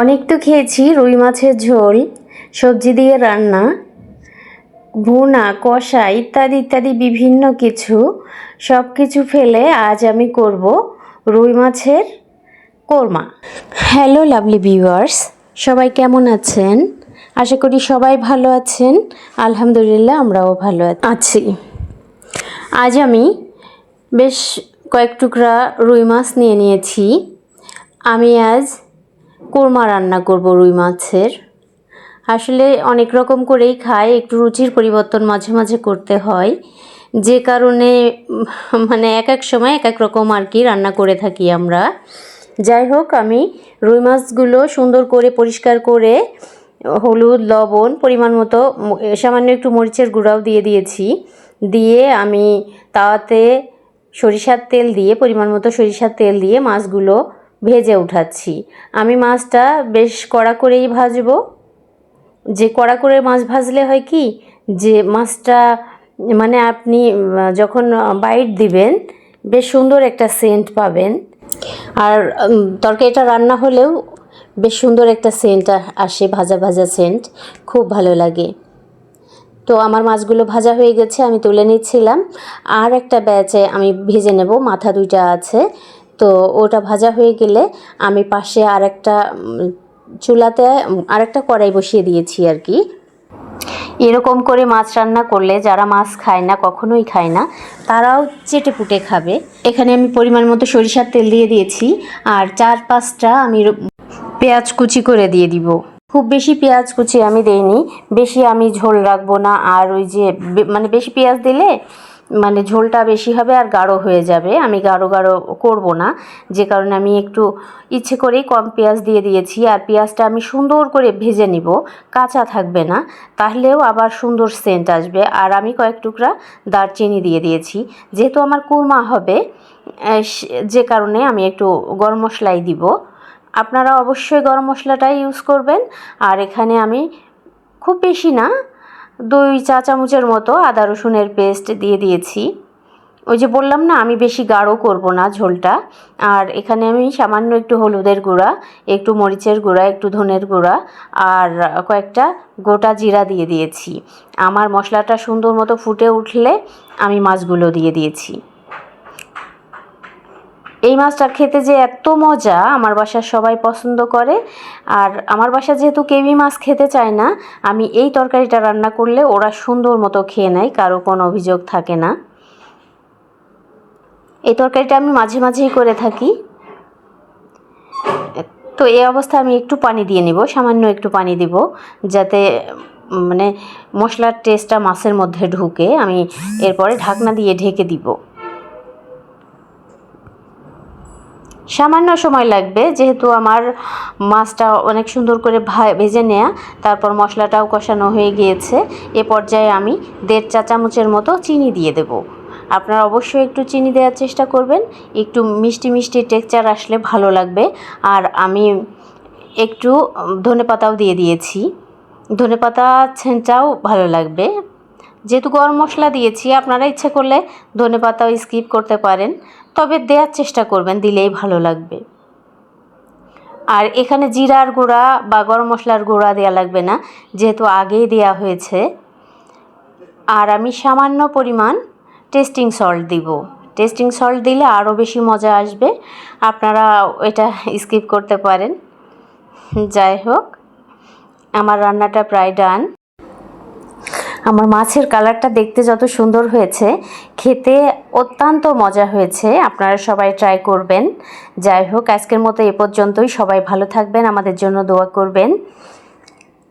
অনেক তো খেয়েছি, রুই মাছের ঝোল, সবজি দিয়ে রান্না, ভুনা, কষা ইত্যাদি ইত্যাদি বিভিন্ন কিছু সব কিছু ফেলে আজ আমি করব রুই মাছের কোরমা। হ্যালো লাভলি ভিউয়ার্স, সবাই কেমন আছেন? আশা করি সবাই ভালো আছেন। আলহামদুলিল্লাহ আমরাও ভালো আছি। আজ আমি বেশ কয়েক টুকরা রুই মাছ নিয়ে নিয়েছি। আমি আজ কোরমা রান্না করব রুই মাছের। আসলে অনেক রকম করেই খাই, একটু রুচির পরিবর্তন মাঝে মাঝে করতে হয়। যে কারণে মানে এক এক সময় এক এক রকম আর কি রান্না করে থাকি আমরা। যাই হোক, আমি রুই মাছগুলো সুন্দর করে পরিষ্কার করে, হলুদ, লবণ, পরিমাণ মতো সামান্য একটু মরিচের গুঁড়াও দিয়ে দিয়েছি। দিয়ে আমি তাওয়াতে সরিষার তেল দিয়ে, পরিমাণ মতো সরিষার তেল দিয়ে মাছগুলো ভেজে উঠাচ্ছি। আমি মাছটা বেশ কড়া করেই ভাজবো। যে কড়া করে মাছ ভাজলে হয় কি? যে মাছটা মানে আপনি যখন বাইট দিবেন, বেশ সুন্দর একটা সেন্ট পাবেন। আর তরকারিটা রান্না হলেও বেশ সুন্দর একটা সেন্ট আসে, ভাজা ভাজা সেন্ট খুব ভালো লাগে। তো আমার মাছগুলো ভাজা হয়ে গেছে, আমি তুলে নিচ্ছিলাম। আর একটা ব্যাচে আমি ভেজে নেব। মাথা দুইটা আছে। তো ওটা ভাজা হয়ে গেলে আমি পাশে আরেকটা চুলাতে আরেকটা কড়াই বসিয়ে দিয়েছি আর কি। এরকম করে মাছ রান্না করলে যারা মাছ খায় না, কখনোই খায় না, তারাও চেটে পুটে খাবে। এখানে আমি পরিমাণ মতো সরিষার তেল দিয়ে দিয়েছি আর চার পাঁচটা আমি পেঁয়াজ কুচি করে দিয়ে দিব। খুব বেশি পেঁয়াজ কুচি আমি দেইনি, বেশি আমি ঝোল রাখব না আর ওই যে মানে বেশি পেঁয়াজ দিলে মানে ঝোলটা বেশি হবে আর গাঢ় হয়ে যাবে। আমি গাঢ় গাঢ় করব না। যে কারণে আমি একটু ইচ্ছে করেই কম পেঁয়াজ দিয়ে দিয়েছি। আর পেঁয়াজটা আমি সুন্দর করে ভেজে নিব। কাঁচা থাকবে না। তাহলেও আবার সুন্দর সেন্ট আসবে। আর আমি কয়েক টুকরা দারচিনি দিয়ে দিয়েছি। যেহেতু আমার কুরমা হবে যে কারণে আমি একটু গরম মশলাই দিব। আপনারা অবশ্যই গরম মশলাটাই ইউজ করবেন। আর এখানে আমি খুব বেশি না দুই চা চামচের মতো আদা রসুনের পেস্ট দিয়ে দিয়েছি। ওই যে বললাম না, আমি বেশি গাঢ় করব না ঝোলটা। আর এখানে আমি সামান্য একটু হলুদের গুঁড়া, একটু মরিচের গুঁড়া, একটু ধনের গুঁড়া আর কয়েকটা গোটা জিরা দিয়ে দিয়েছি। আমার মশলাটা সুন্দর মতো ফুটে উঠলে আমি মাছগুলো দিয়ে দিয়েছি। এই মাছটা খেতে যে এত মজা, আমার বাসার সবাই পছন্দ করে। আর আমার বাসা যেহেতু কেউই মাছ খেতে চায় না, আমি এই তরকারিটা রান্না করলে ওরা সুন্দর মতো খেয়ে নেয়, কারও কোনো অভিযোগ থাকে না। এই তরকারিটা আমি মাঝে মাঝেই করে থাকি। তো এই অবস্থা আমি একটু পানি দিয়ে নিব, সামান্য একটু পানি দিব, যাতে মানে মশলার টেস্টটা মাছের মধ্যে ঢুকে, আমি এরপরে ঢাকনা দিয়ে ঢেকে দিব। সামান্য সময় লাগবে, যেহেতু আমার মাছটা অনেক সুন্দর করে ভেজে নেওয়া তারপর মশলাটাও কষানো হয়ে গিয়েছে, এ পর্যায়ে আমি দেড় চা চামচের মতো চিনি দিয়ে দেব। আপনারা অবশ্যই একটু চিনি দেওয়ার চেষ্টা করবেন, একটু মিষ্টি মিষ্টি টেক্সচার আসলে ভালো লাগবে, আর আমি একটু ধনে পাতাও দিয়ে দিয়েছি। ধনে পাতা ছেঁচাও ভালো লাগবে যেহেতু গরম মশলা দিয়েছি, আপনারা ইচ্ছে করলে ধনে পাতাও স্কিপ করতে পারেন, তবে দেওয়ার চেষ্টা করবেন, দিলেই ভালো লাগবে। আর এখানে জিরার গুঁড়া বা গরম মশলার গুঁড়া দেওয়া লাগবে না, যেহেতু আগেই দেওয়া হয়েছে। আর আমি সামান্য পরিমাণ টেস্টিং সল্ট দিব। টেস্টিং সল্ট দিলে আরও বেশি মজা আসবে, আপনারা এটা স্কিপ করতে পারেন। যাই হোক, আমার রান্নাটা প্রায় ডান আমার মাছের কালারটা দেখতে যত সুন্দর হয়েছে, খেতে অত্যন্ত মজা হয়েছে। আপনারা সবাই ট্রাই করবেন। যাই হোক, আজকের মতো এ পর্যন্তই। সবাই ভালো থাকবেন, আমাদের জন্য দোয়া করবেন।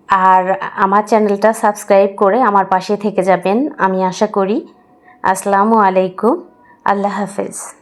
আর আমার চ্যানেলটা সাবস্ক্রাইব করে আমার পাশে থেকে যাবেন, আমি আশা করি। আসসালামু আলাইকুম। আল্লাহ হাফেজ।